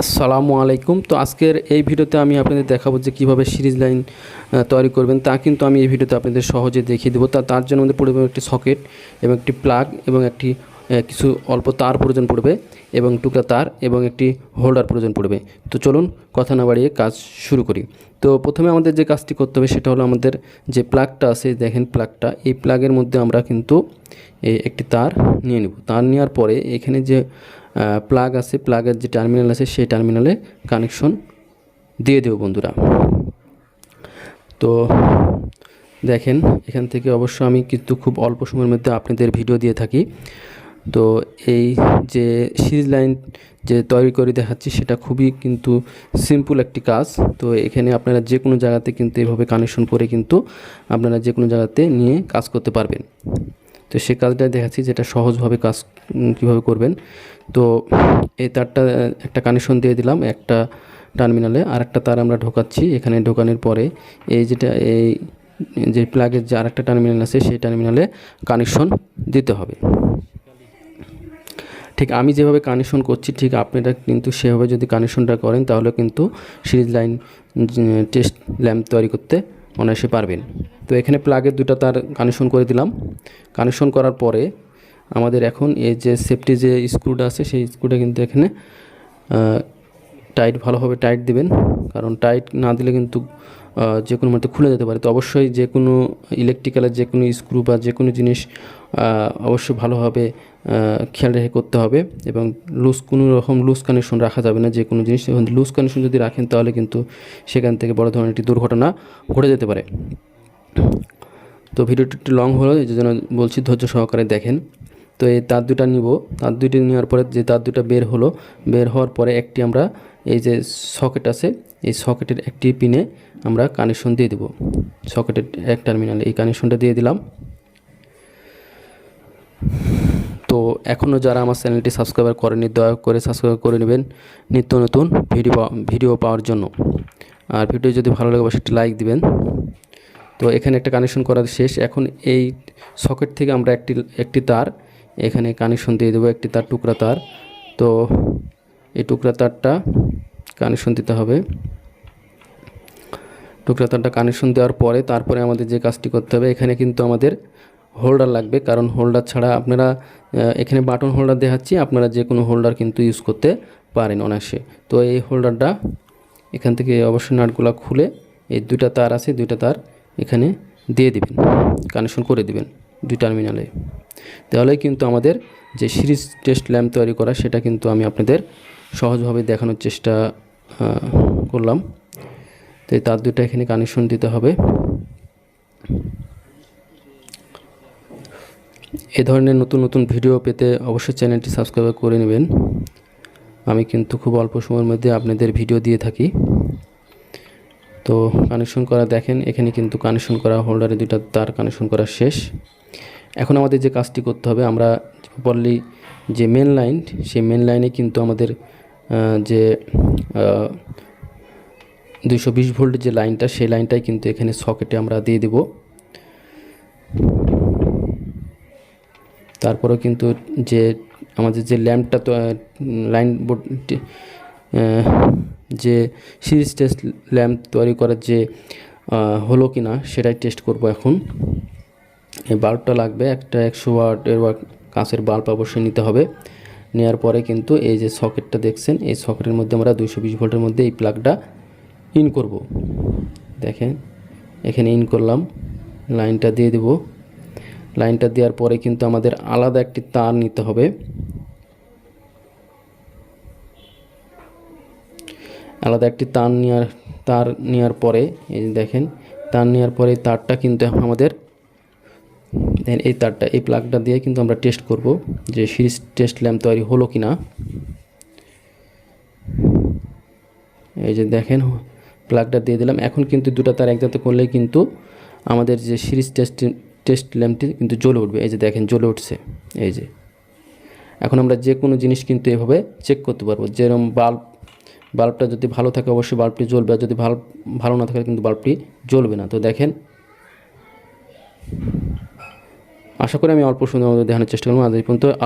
আসসালামু আলাইকুম। তো আজকের এই ভিডিওতে আমি আপনাদের দেখাবো যে কীভাবে সিরিজ লাইন তৈরি করবেন। তা কিন্তু আমি এই ভিডিওতে আপনাদের সহজে দেখিয়ে দেবো। তা, তার জন্য আমাদের পড়বে একটি সকেট এবং একটি প্লাগ এবং একটি কিছু অল্প তার প্রয়োজন পড়বে এবং টুকরা তার এবং একটি হোল্ডার প্রয়োজন পড়বে। তো চলুন কথা না বাড়িয়ে কাজ শুরু করি। তো প্রথমে আমাদের যে কাজটি করতে হবে সেটা হলো আমাদের যে প্লাগটা আছে, দেখেন প্লাগটা। এই প্লাগের মধ্যে আমরা কিন্তু একটি তার নিয়ে নেব। তার নেওয়ার পরে এখানে যে প্লাগ আছে প্লাগের যে টার্মিনাল আছে, সেই টার্মিনালে কানেকশন দিয়ে দেবো বন্ধুরা। তো দেখেন, এখান থেকে অবশ্য আমি কিন্তু খুব অল্প সময়ের মধ্যে আপনাদের ভিডিও দিয়ে থাকি। তো এই যে সিরিজ লাইন যে তৈরি করে দেখাচ্ছি, সেটা খুবই কিন্তু সিম্পল একটি কাজ। তো এখানে আপনারা যে কোনো জায়গাতে কিন্তু এভাবে কানেকশন করে কিন্তু আপনারা যে কোনো জায়গাতে নিয়ে কাজ করতে পারবেন। তো সে কাজটা দেখাচ্ছি যেটা সহজভাবে কাজ কীভাবে করবেন। তো এই তারটা, একটা কানেকশন দিয়ে দিলাম একটা টার্মিনালে আর একটা তার আমরা ঢোকাচ্ছি এখানে ঢোকানোর পরে। এই যেটা, এই যে প্লাগের যে আরেকটা টার্মিনাল আছে সেই টার্মিনালে কানেকশন দিতে হবে। ঠিক আমি যেভাবে কানেকশন করছি ঠিক আপনারা কিন্তু সেভাবে যদি কানেকশনটা করেন তাহলে কিন্তু সিরিজ লাইন টেস্ট ল্যাম্প তৈরি করতে অনায়াসে পারবেন। তো এখানে প্লাগের দুটো তার কানেকশন করে দিলাম। কানেকশন করার পরে আমাদের এখন এই যে সেফটি যে স্ক্রুটা আছে, সেই স্ক্রুটা কিন্তু এখানে টাইট ভালোভাবে টাইট দিবেন। কারণ টাইট না দিলে কিন্তু যে কোনো মুহূর্তে খুলে যেতে পারে। তো অবশ্যই যে কোনো ইলেকট্রিক্যালের যে কোনো স্ক্রু বা যে কোনো জিনিস অবশ্যই ভালোভাবে খেয়াল রেখে করতে হবে এবং লুজ কোনো রকম লুজ কানেকশন রাখা যাবে না যে কোনো জিনিস লুজ কানেকশন যদি রাখেন, তাহলে কিন্তু সেখান থেকে বড় ধরনের একটি দুর্ঘটনা ঘটে যেতে পারে। তো ভিডিওটি একটু লং হলো, এই জন্য বলছি ধৈর্য সহকারে দেখেন। তো এই তার দুটা নিব। তার দুটি নেওয়ার পরে যে তার দুটা বের হলো, বের হওয়ার পরে একটি আমরা এই যে সকেট আছে, এই সকেটের একটি পিনে আমরা কানেকশন দিয়ে দেব। সকেটের এক টার্মিনালে এই কানেকশনটা দিয়ে দিলাম। তো এখনও যারা আমার চ্যানেলটি সাবস্ক্রাইব করেনি দয়া করে সাবস্ক্রাইব করে নেবেন নিত্য নতুন ভিডিও ভিডিও পাওয়ার জন্য। আর ভিডিও যদি ভালো লাগে, অবশ্যই লাইক দিবেন। তো এখানে একটা কানেকশন করা শেষ। এখন এই সকেট থেকে আমরা একটি একটি তার, এখানে কানেকশন দিয়ে দেবো, একটি তার টুকরা তার। তো এই টুকরা তারটা কানেকশন দিতে হবে। টুকরা তারটা কানেকশন দেওয়ার পরে, তারপরে আমাদের যে কাজটি করতে হবে, এখানে কিন্তু আমাদের হোল্ডার লাগবে, কারণ হোল্ডার ছাড়া আপনারা এখানে বাটন হোল্ডার দেখাচ্ছি, আপনারা যে কোনো হোল্ডার কিন্তু ইউজ করতে পারেন অনায়াসে। তো এই হোল্ডারটা এখান থেকে অবশ্যই নাটগুলো খুলে এই দুইটা তার আছে, দুইটা তার এখানে দিয়ে দিবেন কানেকশন করে দিবেন দুই টার্মিনালে তাহলে কিন্তু আমাদের যে সিরিজ টেস্ট ল্যাম্প তৈরি করা, সেটা কিন্তু আমি আপনাদের সহজভাবে দেখানোর চেষ্টা করলাম। তো এই তার দুটো এখানে কানেকশন দিতে হবে। এ ধরনের নতুন নতুন ভিডিও পেতে অবশ্যই চ্যানেলটি সাবস্ক্রাইব করে নেবেন। আমি কিন্তু খুব অল্প সময়ের মধ্যে আপনাদের ভিডিও দিয়ে থাকি। তো কানেকশন করা দেখেন, এখানে কিন্তু কানেকশন করা হোল্ডারে দুইটা তার কানেকশন করা শেষ। এখন আমাদের যে কাজটি করতে হবে, আমরা বললি যে মেন লাইন সেই মেন লাইনে কিন্তু আমাদের যে দুইশো বিশ ভোল্টের যে লাইনটা সেই লাইনটাই কিন্তু এখানে সকেটে আমরা দিয়ে দেব। তারপরেও কিন্তু যে আমাদের যে ল্যাম্পটা তো লাইন বোর্ড যে সিরিজ টেস্ট ল্যাম্প তৈরি করার যে হলো কি না সেটাই টেস্ট করব এখন। এই বাল্বটা লাগবে, একটা একশো ওয়াটের কাঁচের বাল্ব অবশ্যই নিতে হবে। নেওয়ার পরে কিন্তু এই যে সকেটটা দেখছেন, এই সকেটের মধ্যে আমরা দুইশো বিশ ভোল্টের মধ্যে এই প্লাগটা ইন করব। দেখেন, এখানে ইন করলাম, লাইনটা দিয়ে দেব। লাইনটা দেওয়ার পরে কিন্তু আমাদের আলাদা একটি তার নিতে হবে। আলাদা একটি তার নেওয়ার তার নেওয়ার পরে, এই দেখেন, তার নেওয়ার পরে তারটা কিন্তু আমাদের দেন এই তারটা, এই প্লাগটা দিয়ে কিন্তু আমরা টেস্ট করব যে সিরিজ টেস্ট ল্যাম্প তৈরি হলো কি না এই যে দেখেন প্লাগটা দিয়ে দিলাম। এখন কিন্তু দুটো তার একসাথে করলে কিন্তু আমাদের যে সিরিজ টেস্ট টেস্ট ল্যাম্পটি কিন্তু জ্বলে উঠবে। এই যে দেখেন, জ্বলে উঠছে। এই যে। এখন আমরা যে কোনো জিনিস কিন্তু এভাবে চেক করতে পারব। যেরকম বাল্ব বাল্বটা যদি ভালো থাকে, অবশ্যই বাল্বটি জ্বলবে। আর যদি বাল্ব ভালো না থাকে, কিন্তু বাল্বটি জ্বলবে না। তো দেখেন, আশা করি আমি অল্প সুন্দর দেখানোর চেষ্টা করব আজ পর্যন্ত।